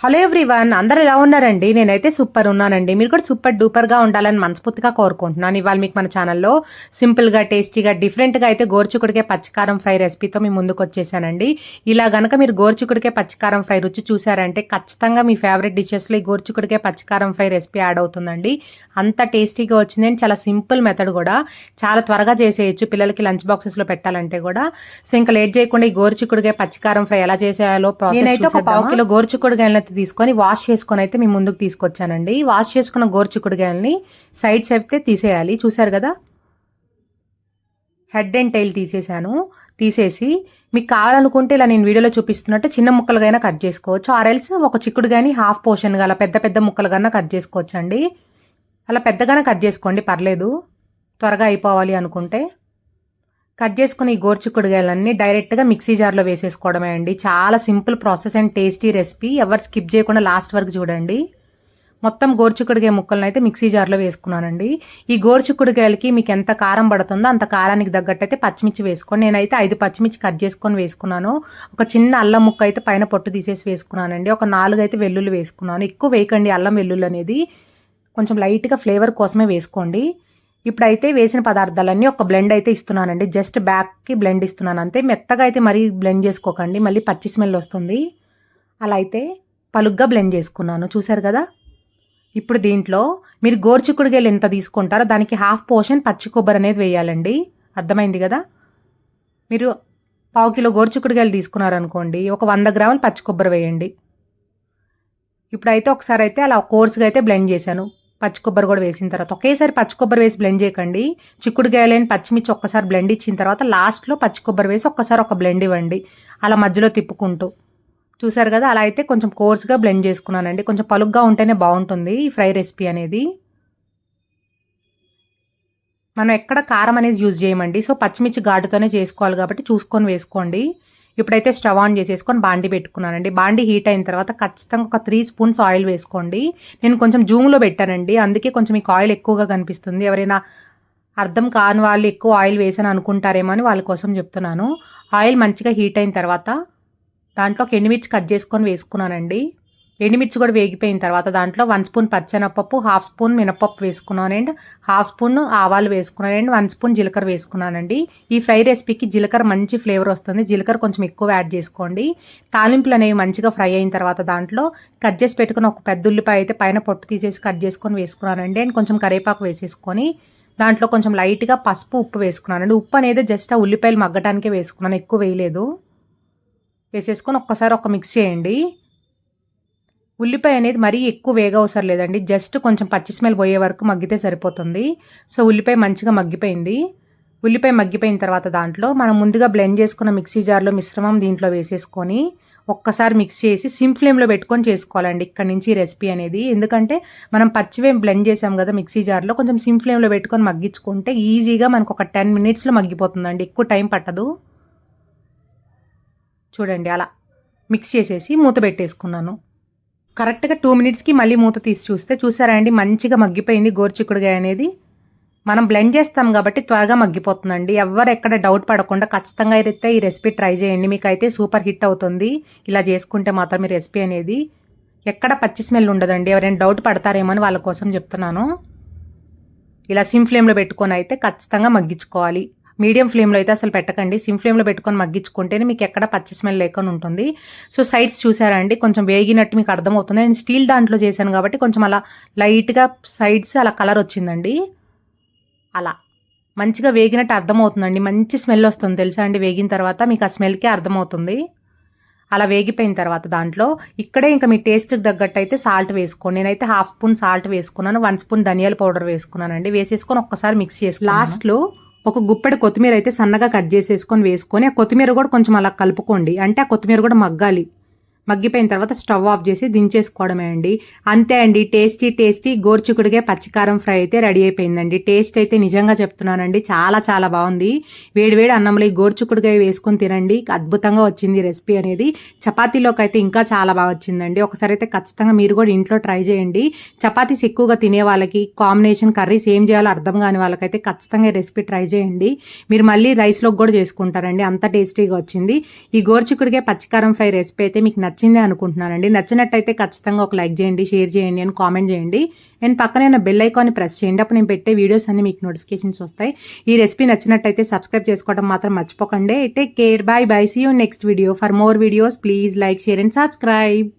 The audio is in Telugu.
హలో ఎవ్రీవన్ అందరూ ఎలా ఉన్నారండి? నేనైతే సూపర్ ఉన్నానండి. మీరు కూడా సూపర్ డూపర్గా ఉండాలని మనస్ఫూర్తిగా కోరుకుంటున్నాను. ఇవాళ మీకు మన ఛానల్లో సింపుల్గా టేస్టీగా డిఫరెంట్గా అయితే గోర్చుకుడికే పచ్చికారం ఫ్రై రెసిపీతో మీ ముందుకు వచ్చేసానండి. ఇలా గనక మీరు గోర్చుకుడికే పచ్చికారం ఫ్రై రుచి చూసారంటే ఖచ్చితంగా మీ ఫేవరెట్ డిషెస్లో ఈ గోర్చుకుడికే పచ్చికారం ఫ్రై రెసిపీ యాడ్ అవుతుందండి. అంత టేస్టీగా వచ్చింది అండ్ చాలా సింపుల్ మెథడ్ కూడా. చాలా త్వరగా చేసేయచ్చు. పిల్లలకి లంచ్ బాక్సెస్లో పెట్టాలంటే కూడా. సో ఇంకా లేట్ చేయకుండా ఈ గోర్చుకుడికే పచ్చికారం ఫ్రై ఎలా చేసేయాలో ప్రాసెస్ నేనైతే ఒక పావు కిలో గోరుచిక్కుడుగాయలను అయితే తీసుకొని వాష్ చేసుకొని అయితే మీ ముందుకు తీసుకొచ్చానండి. వాష్ చేసుకున్న గోరుచిక్కుడుగాయలని సైడ్స్ అయితే తీసేయాలి. చూసారు కదా? హెడ్ అండ్ టైల్ తీసేసాను తీసేసి మీకు కావాలనుకుంటే ఇలా నేను వీడియోలో చూపిస్తున్నట్టు చిన్న ముక్కలుగా కట్ చేసుకోవచ్చు. ఆర్ఎల్స్ ఒక చిక్కుడు కానీ హాఫ్ పోర్షన్ అలా పెద్ద పెద్ద ముక్కలుగా కట్ చేసుకోవచ్చు అండి అలా పెద్దగానే కట్ చేసుకోండి పర్లేదు. త్వరగా అయిపోవాలి అనుకుంటే. కట్ చేసుకుని ఈ గోర్చిక్కుడుగాయలన్నీ డైరెక్ట్గా మిక్సీ జార్లో వేసేసుకోవడమే అండి. చాలా simple process and tasty recipe. ఎవరు స్కిప్ చేయకుండా లాస్ట్ వరకు చూడండి. మొత్తం గోర్చిక్కుడుగాయ ముక్కలను అయితే మిక్సీ జార్లో వేసుకున్నానండి. ఈ గోర్చిక్కుడుగాయలకి మీకు ఎంత కారం పడుతుందో అంత కారానికి తగ్గట్టు అయితే పచ్చిమిర్చి వేసుకోండి. నేనైతే ఐదు పచ్చిమిర్చి కట్ చేసుకొని వేసుకున్నాను. ఒక చిన్న అల్లం ముక్క అయితే పైన పొట్టు తీసేసి వేసుకున్నానండి. ఒక నాలుగు అయితే వెల్లుల్లి వేసుకున్నాను. ఎక్కువ వేయకండి అల్లం వెల్లుల్లి అనేది. కొంచెం లైట్గా ఫ్లేవర్ కోసమే వేసుకోండి. ఇప్పుడైతే వేసిన పదార్థాలన్నీ ఒక బ్లెండ్ అయితే ఇస్తున్నానండి. జస్ట్ బ్యాక్కి బ్లెండ్ ఇస్తున్నాను. అంతే మెత్తగా అయితే మరీ బ్లెండ్ చేసుకోకండి. మళ్ళీ పచ్చి స్మెల్ వస్తుంది. అలా అయితే పలుగ్గా బ్లెండ్ చేసుకున్నాను. చూశారు కదా? ఇప్పుడు దీంట్లో మీరు గోర్చిక్కుడుగాయలు ఎంత తీసుకుంటారో దానికి హాఫ్ పోర్షన్ పచ్చి కొబ్బరి అనేది వేయాలండి. అర్థమైంది కదా? మీరు పావు కిలో గోర్చిక్కుడుగాయలు తీసుకున్నారనుకోండి ఒక వంద గ్రాములు పచ్చి కొబ్బరి వేయండి. ఇప్పుడైతే ఒకసారి అయితే అలా కోర్స్గా అయితే బ్లెండ్ చేశాను. పచ్చి కొబ్బరి కూడా వేసిన తర్వాత ఒకేసారి పచ్చి కొబ్బరి వేసి బ్లెండ్ చేయకండి. చిక్కుడుకాయలేని పచ్చిమిర్చి ఒక్కసారి బ్లెండ్ ఇచ్చిన తర్వాత లాస్ట్లో పచ్చి కొబ్బరి వేసి ఒక్కసారి ఒక బ్లెండ్ ఇవ్వండి. అలా మధ్యలో తిప్పుకుంటూ. చూసారు కదా? అలా అయితే కొంచెం కోర్స్గా బ్లెండ్ చేసుకున్నానండి. కొంచెం పలుగ్గా ఉంటేనే బాగుంటుంది ఈ ఫ్రై రెసిపీ అనేది. మనం ఎక్కడ కారం అనేది యూజ్ చేయమండి. సో పచ్చిమిర్చి ఘాటుతోనే చేసుకోవాలి కాబట్టి చూసుకొని వేసుకోండి. ఇప్పుడైతే స్టవ్ ఆన్ చేసేసుకొని బాండి పెట్టుకున్నానండి. బాండి హీట్ అయిన తర్వాత ఖచ్చితంగా ఒక త్రీ స్పూన్స్ ఆయిల్ వేసుకోండి. నేను కొంచెం జూమ్లో పెట్టానండి. అందుకే కొంచెం మీకు ఆయిల్ ఎక్కువగా కనిపిస్తుంది. ఎవరైనా అర్థం కాని వాళ్ళు ఎక్కువ ఆయిల్ వేసాను అనుకుంటారేమో అని వాళ్ళ కోసం చెప్తున్నాను. ఆయిల్ మంచిగా హీట్ అయిన తర్వాత దాంట్లోకి ఎండుమిర్చి కట్ చేసుకొని వేసుకున్నానండి. ఎండుమిర్చి కూడా వేగిపోయిన తర్వాత దాంట్లో వన్ స్పూన్ పచ్చెనపప్పు హాఫ్ స్పూన్ మినపప్పు వేసుకున్నాను అండ్ హాఫ్ స్పూన్ ఆవాలు వేసుకున్నాను అండ్ వన్ స్పూన్ జీలకర్ర వేసుకున్నానండి. ఈ ఫ్రై రెసిపీకి జీలకర్ర మంచి ఫ్లేవర్ వస్తుంది. జీలకర్ర కొంచెం ఎక్కువ యాడ్ చేసుకోండి. తాలింపులు అనేవి మంచిగా ఫ్రై అయిన తర్వాత దాంట్లో కట్ చేసి పెట్టుకుని ఒక పెద్ద ఉల్లిపాయ అయితే పైన పొట్టు తీసేసి కట్ చేసుకొని వేసుకున్నానండి. అండ్ కొంచెం కరివేపాకు వేసేసుకొని దాంట్లో కొంచెం లైట్గా పసుపు ఉప్పు వేసుకున్నానండి. ఉప్పు అనేది జస్ట్ ఆ ఉల్లిపాయలు మగ్గటానికే వేసుకున్నాను. ఎక్కువ వేయలేదు. వేసేసుకొని ఒక్కసారి ఒక మిక్స్ చేయండి. ఉల్లిపాయ అనేది మరీ ఎక్కువ వేగవసరం లేదండి. జస్ట్ కొంచెం పచ్చి స్మెల్ పోయే వరకు మగ్గితే సరిపోతుంది. సో ఉల్లిపాయ మంచిగా మగ్గిపోయింది. ఉల్లిపాయ మగ్గిపోయిన తర్వాత దాంట్లో మనం ముందుగా బ్లెండ్ చేసుకున్న మిక్సీ జార్లో మిశ్రమం దీంట్లో వేసేసుకొని ఒక్కసారి మిక్స్ చేసి సిమ్ ఫ్లేమ్లో పెట్టుకొని చేసుకోవాలండి ఇక్కడ నుంచి రెసిపీ అనేది. ఎందుకంటే మనం పచ్చివేం బ్లెండ్ చేసాం కదా మిక్సీ జార్లో కొంచెం సిమ్ ఫ్లేమ్లో పెట్టుకొని మగ్గించుకుంటే ఈజీగా మనకు ఒక టెన్ మినిట్స్లో మగ్గిపోతుందండి. ఎక్కువ టైం పట్టదు. చూడండి అలా మిక్స్ చేసేసి మూత పెట్టేసుకున్నాను. కరెక్ట్గా టూ మినిట్స్కి మళ్ళీ మూత తీసి చూస్తే చూసారా అండి మంచిగా మగ్గిపోయింది గోరుచిక్కుడుగాయ అనేది. మనం బ్లెండ్ చేస్తాం కాబట్టి త్వరగా మగ్గిపోతుందండి. ఎవరు ఎక్కడ డౌట్ పడకుండా ఖచ్చితంగా అయితే ఈ రెసిపీ ట్రై చేయండి. మీకు అయితే సూపర్ హిట్ అవుతుంది. ఇలా చేసుకుంటే మాత్రం ఈ రెసిపీ అనేది ఎక్కడ పచ్చి స్మెల్ ఉండదండి. ఎవరైనా డౌట్ పడతారేమో అని వాళ్ళ కోసం చెప్తున్నాను. ఇలా సిమ్ ఫ్లేమ్లో పెట్టుకొని అయితే ఖచ్చితంగా మగ్గించుకోవాలి. మీడియం ఫ్లేమ్లో అయితే అసలు పెట్టకండి. సిమ్ ఫ్లేమ్లో పెట్టుకొని మగ్గించుకుంటేనే మీకు ఎక్కడ పచ్చి స్మెల్ లేకుండా ఉంటుంది. సో సైడ్స్ చూసారా అండి? కొంచెం వేగినట్టు మీకు అర్థమవుతుంది. నేను స్టీల్ దాంట్లో చేశాను కాబట్టి కొంచెం అలా లైట్గా సైడ్స్ అలా కలర్ వచ్చిందండి. అలా. మంచిగా వేగినట్టు అర్థమవుతుందండి. మంచి స్మెల్ వస్తుంది తెలుసా అండి? వేగిన తర్వాత మీకు ఆ స్మెల్కే అర్థమవుతుంది. అలా వేగిపోయిన తర్వాత దాంట్లో. ఇక్కడే ఇంకా మీ టేస్ట్కి తగ్గట్టు అయితే సాల్ట్ వేసుకోండి. నేనైతే హాఫ్ స్పూన్ సాల్ట్ వేసుకున్నాను. వన్ స్పూన్ ధనియాల పౌడర్ వేసుకున్నానండి. వేసేసుకొని ఒక్కసారి మిక్స్ చేసి లాస్ట్లో ఒక గుప్పెడు కొత్తిమీర అయితే సన్నగా కట్ చేసేసుకొని వేసుకొని ఆ కొత్తిమీర కూడా కొంచెం అలా కలుపుకోండి. అంటే ఆ కొత్తిమీర కూడా మగ్గాలి. మగ్గిపోయిన తర్వాత స్టవ్ ఆఫ్ చేసి దించేసుకోవడమే అండి అంతే అండి. టేస్టీ టేస్టీ గోర్చికుడిగే పచ్చికారం ఫ్రై అయితే రెడీ అయిపోయిందండి. టేస్ట్ అయితే నిజంగా చెప్తున్నానండి. చాలా చాలా బాగుంది. వేడివేడి అన్నంలో ఈ గోర్చుకుడిగా వేసుకొని తినండి. అద్భుతంగా వచ్చింది రెసిపీ అనేది. చపాతీలోకి అయితే ఇంకా చాలా బాగా వచ్చిందండి. ఒకసారి అయితే ఖచ్చితంగా మీరు కూడా ఇంట్లో ట్రై చేయండి. చపాతీస్ ఎక్కువగా తినే వాళ్ళకి కాంబినేషన్ కర్రీస్ ఏం చేయాలో అర్థం కాని వాళ్ళకైతే ఖచ్చితంగా ఈ రెసిపీ ట్రై చేయండి. మీరు మళ్ళీ రైస్లోకి కూడా చేసుకుంటారండి. అంత టేస్టీగా వచ్చింది. ఈ గోర్చికుడిగే పచ్చికారం ఫ్రై రెసిపీ అయితే మీకు నచ్చింది నచ్చిందే అనుకుంటున్నానండి. నచ్చినట్టయితే ఖచ్చితంగా ఒక లైక్ చేయండి షేర్ చేయండి అని కామెంట్ చేయండి. అండ్ పక్కనే ఉన్న బెల్ ఐకాన్ని ప్రెస్ చేయండి. అప్పుడు నేను పెట్టే వీడియోస్ అన్ని మీకు నోటిఫికేషన్స్ వస్తాయి. ఈ రెసిపీ నచ్చినట్టయితే సబ్స్క్రైబ్ చేసుకోవడం మాత్రం మర్చిపోకండి. Take care bye bye see you next video for more videos please like share and subscribe